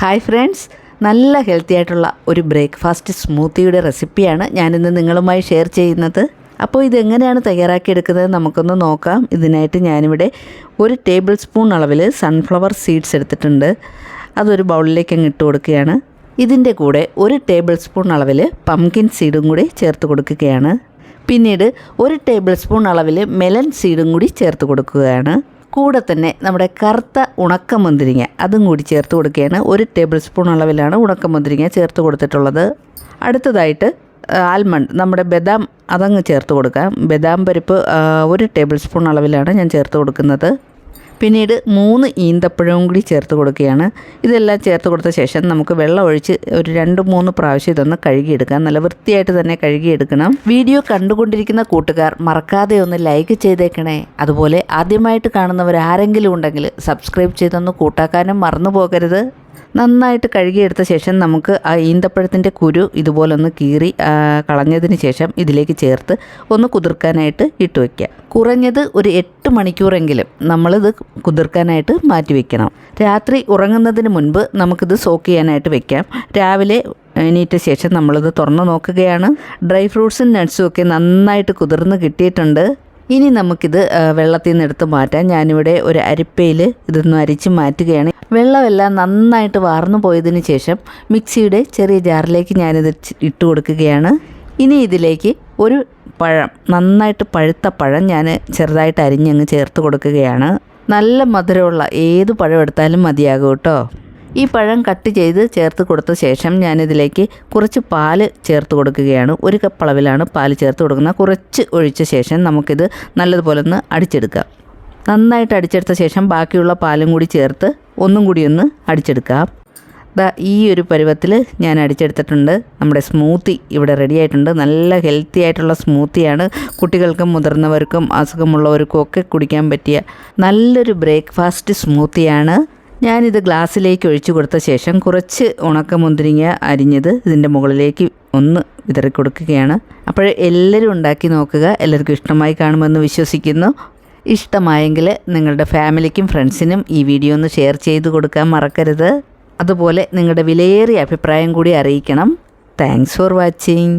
Hi friends. നല്ല healthy ആയിട്ടുള്ള ഒരു ബ്രേക്ക്ഫാസ്റ്റ് സ്മൂത്തിയുടെ റെസിപ്പിയാണ് ഞാനിന്ന് നിങ്ങളുമായി ഷെയർ ചെയ്യുന്നത്. അപ്പോൾ ഇതെങ്ങനെയാണ് തയ്യാറാക്കിയെടുക്കുന്നത് നമുക്കൊന്ന് നോക്കാം. ഇതിനായിട്ട് ഞാനിവിടെ ഒരു ടേബിൾ സ്പൂൺ അളവിൽ സൺഫ്ലവർ സീഡ്സ് എടുത്തിട്ടുണ്ട്. അതൊരു ബൗളിലേക്ക് അങ്ങ് ഇട്ട് കൊടുക്കുകയാണ്. ഇതിന്റെ കൂടെ ഒരു ടേബിൾ സ്പൂൺ അളവിൽ പംകിൻ സീഡും കൂടി ചേർത്ത് കൊടുക്കുകയാണ്. പിന്നീട് ഒരു ടേബിൾ സ്പൂൺ അളവിൽ മെലൻ സീഡും കൂടി ചേർത്ത് കൊടുക്കുകയാണ്. കൂടെ തന്നെ നമ്മുടെ കറുത്ത ഉണക്കമുന്തിരിങ്ങ അതും കൂടി ചേർത്ത് കൊടുക്കുകയാണ്. ഒരു ടേബിൾ സ്പൂൺ അളവിലാണ് ഉണക്കമുന്തിരിങ്ങ ചേർത്ത് കൊടുത്തിട്ടുള്ളത്. അടുത്തതായിട്ട് ആൽമണ്ട്. നമ്മുടെ ബദാം അതങ്ങ് ചേർത്ത് കൊടുക്കാം. ബദാം പരിപ്പ് ഒരു ടേബിൾ സ്പൂൺ അളവിലാണ് ഞാൻ ചേർത്ത് കൊടുക്കുന്നത്. പിന്നീട് മൂന്ന് ഈന്തപ്പഴവും കൂടി ചേർത്ത് കൊടുക്കുകയാണ്. ഇതെല്ലാം ചേർത്ത് കൊടുത്ത ശേഷം നമുക്ക് വെള്ളം ഒഴിച്ച് ഒരു രണ്ട് മൂന്ന് പ്രാവശ്യം ഇതൊന്ന് കഴുകിയെടുക്കാം. നല്ല വൃത്തിയായിട്ട് തന്നെ കഴുകിയെടുക്കണം. വീഡിയോ കണ്ടുകൊണ്ടിരിക്കുന്ന കൂട്ടുകാർ മറക്കാതെ ഒന്ന് ലൈക്ക് ചെയ്തേക്കണേ. അതുപോലെ ആദ്യമായിട്ട് കാണുന്നവർ ആരെങ്കിലും ഉണ്ടെങ്കിൽ സബ്സ്ക്രൈബ് ചെയ്തൊന്ന് കൂട്ടാക്കാനും മറന്നു പോകരുത്. നന്നായിട്ട് കഴുകിയെടുത്ത ശേഷം നമുക്ക് ആ ഈന്തപ്പഴത്തിന്റെ കുരു ഇതുപോലൊന്ന് കീറി ആ, കളഞ്ഞതിന് ശേഷം ഇതിലേക്ക് ചേർത്ത് ഒന്ന് കുതിർക്കാനായിട്ട് ഇട്ട് വയ്ക്കുക കുറഞ്ഞത് ഒരു എട്ട് മണിക്കൂറെങ്കിലും നമ്മളിത് കുതിർക്കാനായിട്ട് മാറ്റി വയ്ക്കണം രാത്രി ഉറങ്ങുന്നതിന് മുൻപ് നമുക്കിത് സോക്ക് ചെയ്യാനായിട്ട് വെക്കാം. രാവിലെ എണീറ്റ ശേഷം നമ്മളിത് തുറന്നു നോക്കുകയാണ്. ഡ്രൈ ഫ്രൂട്ട്സും നട്ട്സും ഒക്കെ നന്നായിട്ട് കുതിർന്ന് കിട്ടിയിട്ടുണ്ട്. ഇനി നമുക്കിത് വെള്ളത്തിൽ നിന്ന് എടുത്ത് മാറ്റാം. ഞാനിവിടെ ഒരു അരിപ്പയിൽ ഇതൊന്ന് അരിച്ച് മാറ്റുകയാണ്. വെള്ളമെല്ലാം നന്നായിട്ട് വാർന്നു പോയതിന് ശേഷം മിക്സിയുടെ ചെറിയ ജാറിലേക്ക് ഞാനിത് ഇട്ട് കൊടുക്കുകയാണ്. ഇനി ഇതിലേക്ക് ഒരു പഴം നന്നായിട്ട് പഴുത്ത പഴം ഞാൻ ചെറുതായിട്ട് അരിഞ്ഞങ്ങ് ചേർത്ത് കൊടുക്കുകയാണ്. നല്ല മധുരമുള്ള ഏത് പഴം എടുത്താലും മതിയാകും കേട്ടോ. ഈ പഴം കട്ട് ചെയ്ത് ചേർത്ത് കൊടുത്ത ശേഷം ഞാനിതിലേക്ക് കുറച്ച് പാൽ ചേർത്ത് കൊടുക്കുകയാണ്. ഒരു കപ്പ് അളവിലാണ് പാൽ ചേർത്ത് കൊടുക്കുന്നത്. കുറച്ച് ഒഴിച്ച ശേഷം നമുക്കിത് നല്ലതുപോലെ ഒന്ന് അടിച്ചെടുക്കാം. നന്നായിട്ട് അടിച്ചെടുത്ത ശേഷം ബാക്കിയുള്ള പാലും കൂടി ചേർത്ത് ഒന്നും കൂടി ഒന്ന് അടിച്ചെടുക്കാം. ദാ ഈ ഒരു പരുവത്തിൽ ഞാൻ അടിച്ചെടുത്തിട്ടുണ്ട്. നമ്മുടെ സ്മൂത്തി ഇവിടെ റെഡി ആയിട്ടുണ്ട്. നല്ല ഹെൽത്തി ആയിട്ടുള്ള സ്മൂത്തിയാണ്. കുട്ടികൾക്കും മുതിർന്നവർക്കും അസുഖമുള്ളവർക്കും ഒക്കെ കുടിക്കാൻ പറ്റിയ നല്ലൊരു ബ്രേക്ക്ഫാസ്റ്റ് സ്മൂത്തിയാണ്. ഞാനിത് ഗ്ലാസ്സിലേക്ക് ഒഴിച്ചു കൊടുത്ത ശേഷം കുറച്ച് ഉണക്കമുന്തിരിങ്ങ അരിഞ്ഞത് ഇതിന്റെ മുകളിലേക്ക് ഒന്ന് വിതറി കൊടുക്കുകയാണ്. അപ്പോൾ എല്ലാവരും ഉണ്ടാക്കി നോക്കുക. എല്ലാവർക്കും ഇഷ്ടമായി കാണുമെന്ന് വിശ്വസിക്കുന്നു. ഇഷ്ടമായെങ്കിൽ നിങ്ങളുടെ ഫാമിലിക്കും ഫ്രണ്ട്സിനും ഈ വീഡിയോ ഒന്ന് ഷെയർ ചെയ്ത് കൊടുക്കാൻ മറക്കരുത്. അതുപോലെ നിങ്ങളുടെ വിലയേറിയ അഭിപ്രായം കൂടി അറിയിക്കണം. Thanks for watching.